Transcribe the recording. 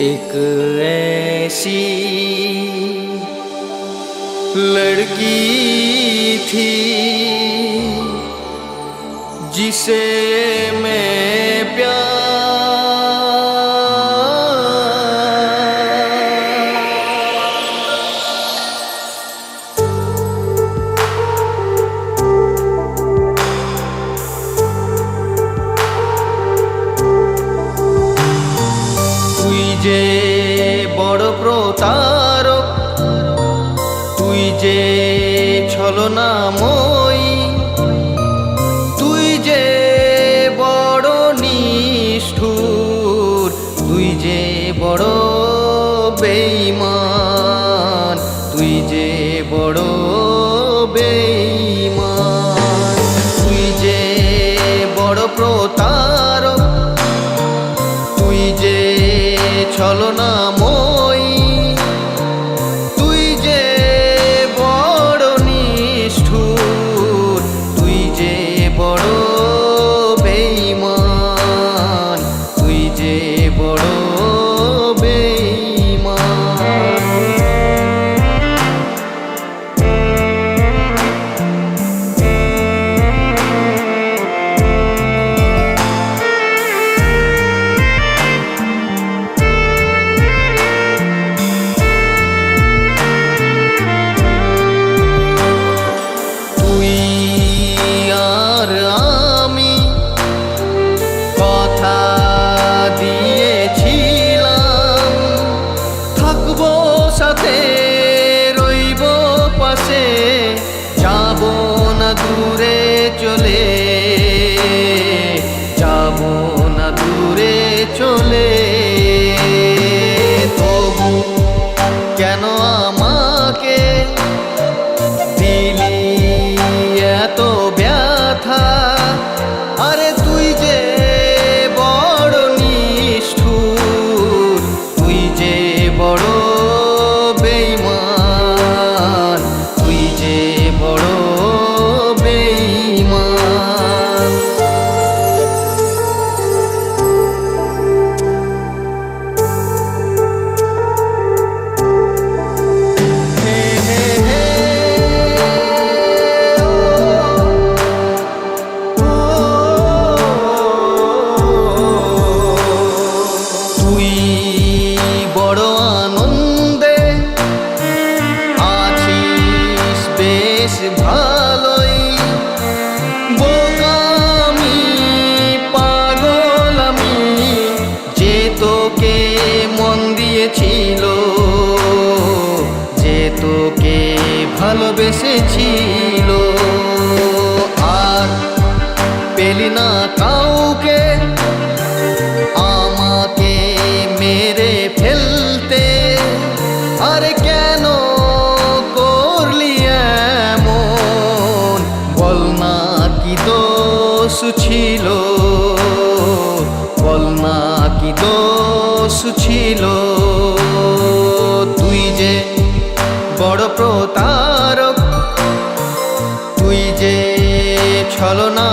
एक ऐसी लड़की थी जिसे मैं प्यार যে বড় প্রতারক, তুই যে ছলনাময়ী, তুই যে বড় নিষ্ঠুর, তুই যে বড় বেঈমান, তুই যে বড় বেঈমান দূরে চলে ভালোই। বোকামি পাগল আমি, যে তোকে মন দিয়েছিল, যে তোকে ভালোবেসেছিল। আর পেলি না কাউকে দোষ ছিল। বল না কি দোষ ছিল। তুই যে বড় প্রতারক তুই যে ছলনা